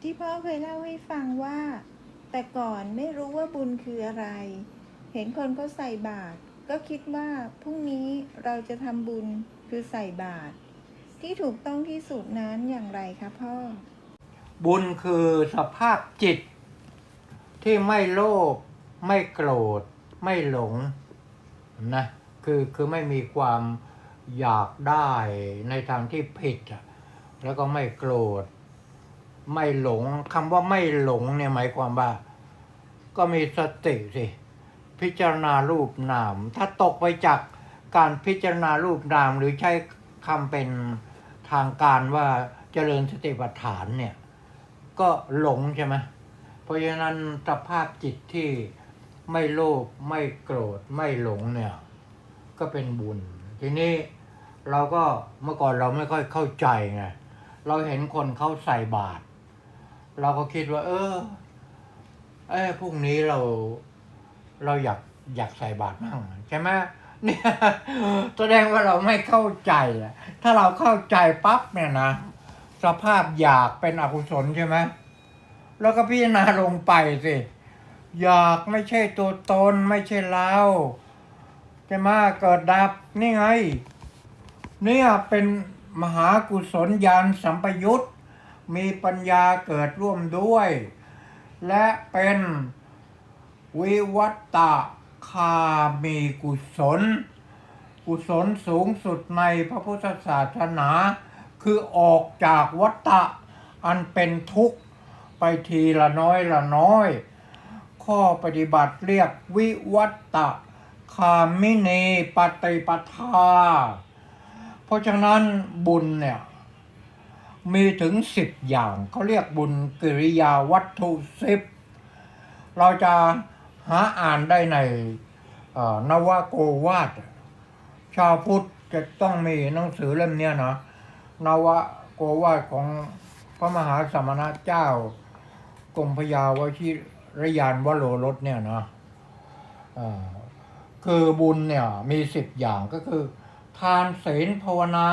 ที่พ่อเคยเล่าให้ฟังว่า แต่ก่อนไม่รู้ว่าบุญคืออะไร เห็นคนเขาใส่บาตรก็คิดว่าพรุ่งนี้เราจะทำบุญคือใส่บาตรที่ถูกต้องที่สุดนั้นอย่างไรคะพ่อ บุญคือสภาพจิต ที่ไม่โลภไม่โกรธ ไม่หลงนะคือคือไม่มีความอยากได้ในทางที่ผิดแล้วก็ไม่โกรธ ไม่หลงคำว่าไม่หลงเนี่ยหมายความว่า ก็มีสติสิ พิจารณารูปนาม ถ้าตกไปจากการพิจารณารูปนาม หรือใช้คำเป็นทางการว่าเจริญสติปัฏฐานเนี่ย ก็หลงใช่ไหมเพราะฉะนั้นสภาพจิตที่ไม่โลภไม่โกรธไม่หลงเนี่ย ก็เป็นบุญ ทีนี้เราก็เมื่อก่อนเราไม่ค่อยเข้าใจไงเราเห็นคนเขาใส่บาตร เราก็คิดว่า เออ เอ้พรุ่งนี้เราเราอยากอยากใส่บาตรมั่งใช่ไหมเนี่ยแสดงว่าเราไม่เข้าใจอะถ้าเราเข้าใจปั๊บเนี่ยนะสภาพอยากเป็นอกุศลใช่ไหมแล้วก็พิจารณาลงไปสิอยากไม่ใช่ตัวตนไม่ใช่เราจะมาเกิดดับนี่ไงเนี่ยเป็นมหากุศลญาณสัมปยุต มีปัญญาเกิดร่วมด้วย และเป็นวิวัตตะคามีกุศล กุศลสูงสุดในพระพุทธศาสนา คือออกจากวัฏฏะอันเป็นทุกข์ไปทีละน้อยละน้อย ข้อปฏิบัติเรียกวิวัตตะคามินีปฏิปทา เพราะฉะนั้นบุญเนี่ย มีถึงสิบอย่างเขาเรียกบุญกิริยาวัตถุสิบเราจะหาอ่านได้ในนวโกวาทชาวพุทธจะต้องมีหนังสือเล่มนี้นะนวโกวาทของพระมหาสมณเจ้ากรมพยาวชิรยานวโรรสเนี่ยนะคือบุญเนี่ยมีสิบอย่างก็คือ ทานศีลภาวนา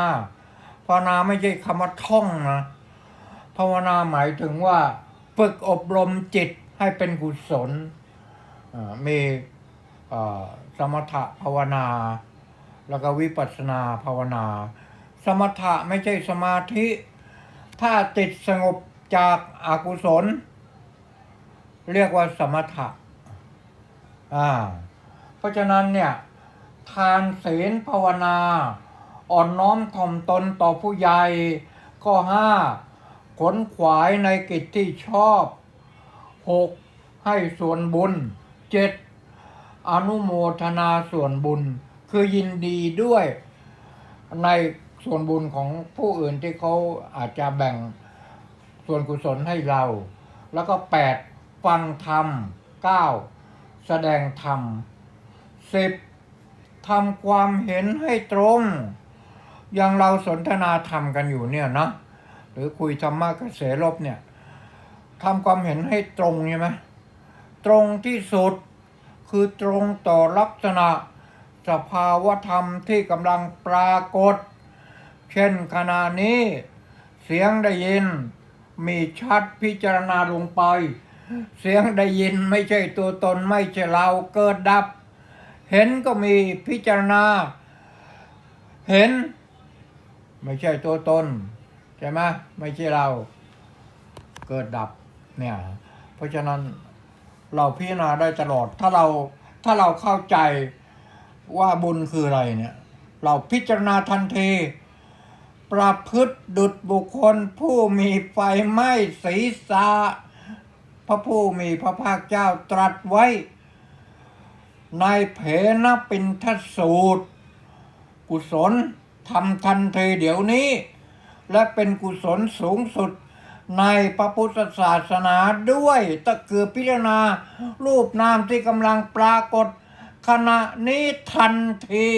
ภาวนาไม่ใช่คำว่าท่องนะภาวนาหมายถึงว่าฝึกอบรมจิตให้เป็นกุศลมีสมถะภาวนา แล้วก็วิปัสสนาภาวนา สมถะไม่ใช่สมาธิ ถ้าติดสงบจากอากุศล เรียกว่าสมถะอ่าเพราะฉะนั้นเนี่ย ทานศีลภาวนา อ่อนน้อมถ่อมตนต่อผู้ใหญ่ ข้อห้าขนขวายในกิจที่ชอบหกให้ส่วนบุญเจ็ดอนุโมทนาส่วนบุญ คือยินดีด้วยในส่วนบุญของผู้อื่นที่เขาอาจจะแบ่งส่วนกุศลให้เรา แล้วก็แปดฟังธรรมเก้าแสดงธรรมสิบทำความเห็นให้ตรง อย่างเราสนทนาธรรมกันอยู่เนี่ยนะหรือคุยธรรมะกระเสรบเนี่ยทำความเห็นให้ตรงใช่ไหมตรงที่สุดคือตรงต่อลักษณะสภาวธรรมที่กำลังปรากฏ เช่นขณะนี้ เสียงได้ยิน มีชัดพิจารณาลงไป เสียงได้ยินไม่ใช่ตัวตนไม่ใช่เราเกิดดับ เห็นก็มีพิจารณา เห็น ไม่ใช่ตัวตนใช่ไหมไม่ใช่เราเกิดดับเนี่ยเพราะฉะนั้นเราพิจารณาได้ตลอด ถ้าเราถ้าเราเข้าใจว่าบุญคืออะไรเนี่ย เราพิจารณาทันที ประพฤติดุจบุคคลผู้มีไฟไหม้ศีรษะพระผู้มีพระภาคเจ้าตรัสไว้ ในเพนปินทสูตร กุศล ทำทันทีเดี๋ยวนี้ และเป็นกุศลสูงสุดในพระพุทธศาสนาด้วยตะคือพิจารณา รูปนามที่กำลังปรากฏ ขณะนี้ทันที